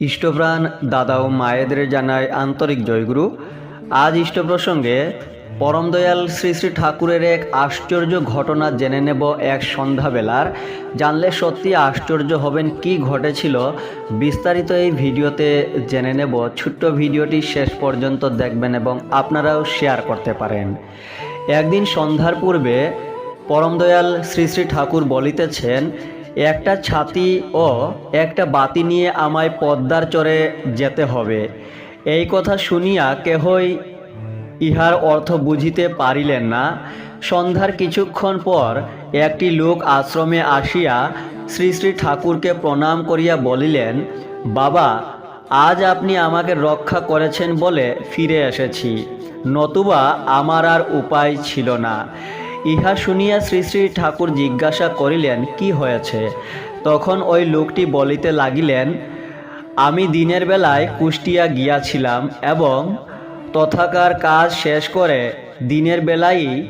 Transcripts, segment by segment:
ইষ্টপ্রাণ দাদা ও মায়েদের জানায় আন্তরিক জয়গুরু। আজ ইষ্ট প্রসঙ্গে পরম দয়াল শ্রী শ্রী ঠাকুরের এক আশ্চর্য ঘটনা জেনে নেব এক সন্ধ্যাবেলার। জানলে সত্যি আশ্চর্য হবেন কি ঘটেছিল, বিস্তারিত এই ভিডিওতে জেনে নেব। ছোট্ট ভিডিওটি শেষ পর্যন্ত দেখবেন এবং আপনারাও শেয়ার করতে পারেন। একদিন সন্ধ্যার পূর্বে পরম দয়াল শ্রী শ্রী ঠাকুর বলিতেছেন একটা ছাতি ও একটা বাতি নিয়ে আমায় পদ্মার চরে যেতে হবে। এই কথা শুনিয়া কেহই ইহার অর্থ বুঝিতে পারিলেন না। সন্ধ্যার কিছুক্ষণ পর একটি লোক আশ্রমে আসিয়া শ্রী শ্রী ঠাকুরকে প্রণাম করিয়া বলিলেন, বাবা, আজ আপনি আমাকে রক্ষা করেছেন বলে ফিরে এসেছি। নতুবা আমার আর উপায় ছিল না। ইহা শুনিয়া শ্রী শ্রী ঠাকুর জিজ্ঞাসা করিলেন, কি হয়েছে? তখন ওই লোকটি বলিতে লাগিলেন, আমি দিনের বেলায় কুষ্টিয়া গিয়াছিলাম এবং তথাকার কাজ শেষ করে দিনের বেলায়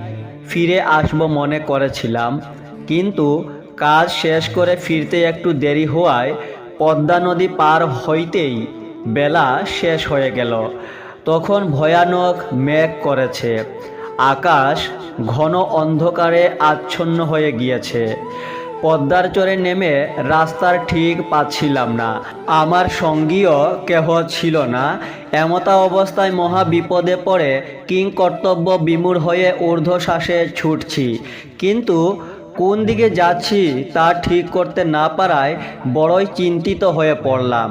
ফিরে আসব মনে করেছিলাম। কিন্তু কাজ শেষ করে ফিরতে একটু দেরি হওয়ায় পদ্মা নদী পার হইতেই বেলা শেষ হয়ে গেল। তখন ভয়ানক মেঘ করেছে। আকাশ ঘন অন্ধকারে আচ্ছন্ন হয়ে গিয়েছে। পদ্মার চরে নেমে রাস্তার ঠিক পাচ্ছিলাম না। আমার সঙ্গীও কেহ ছিল না। এমতা অবস্থায় মহা বিপদে পড়ে কিং কর্তব্য বিমূঢ় হয়ে ঊর্ধ্বশ্বাসে ছুটছি। কিন্তু কোন দিকে যাচ্ছি তা ঠিক করতে না পারায় বড়ই চিন্তিত হয়ে পড়লাম।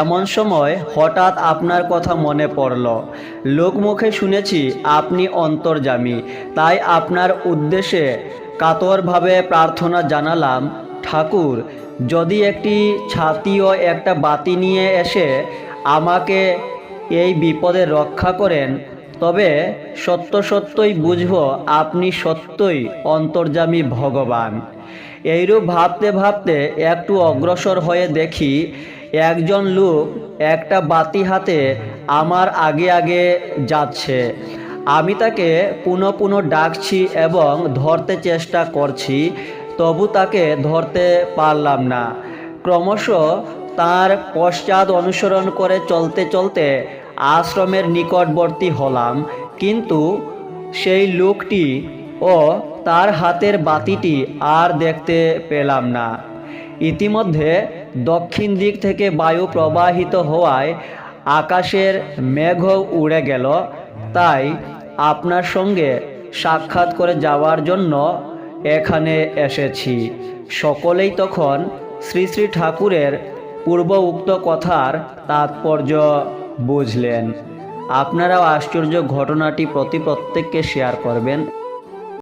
এমন সময় হঠাৎ আপনার কথা মনে পড়ল। লোকমুখে শুনেছি আপনি অন্তর্জামী তাই আপনার উদ্দেশ্যে কাতরভাবে প্রার্থনা জানালাম, ঠাকুর, যদি একটি ছাতি ও একটা বাতি নিয়ে এসে আমাকে এই বিপদে রক্ষা করেন তবে সত্য সত্যই বুঝব আপনি সত্যই অন্তর্যামী ভগবান। এইরূপ ভাবতে ভাবতে একটু অগ্রসর হয়ে দেখি, একজন লোক একটা বাতি হাতে আমার আগে আগে যাচ্ছে। আমি তাকে পুনঃ পুনঃ ডাকছি এবং ধরতে চেষ্টা করছি, তবু তাকে ধরতে পারলাম না। ক্রমশ তার পশ্চাৎ অনুসরণ করে চলতে চলতে আশ্রমের নিকটবর্তী হলাম, কিন্তু সেই লোকটি ও তার হাতের বাতিটি আর দেখতে পেলাম না। ইতিমধ্যে দক্ষিণ দিক থেকে বায়ু প্রবাহিত হওয়ায় আকাশের মেঘ উড়ে গেল, তাই আপনার সঙ্গে সাক্ষাৎ করে যাওয়ার জন্য এখানে এসেছি। সকলেই তখন শ্রী শ্রী ঠাকুরের পূর্ব উক্ত কথার তাৎপর্য বুঝলেন। আপনারাও আশ্চর্য ঘটনাটি প্রতি প্রত্যেককে শেয়ার করবেন।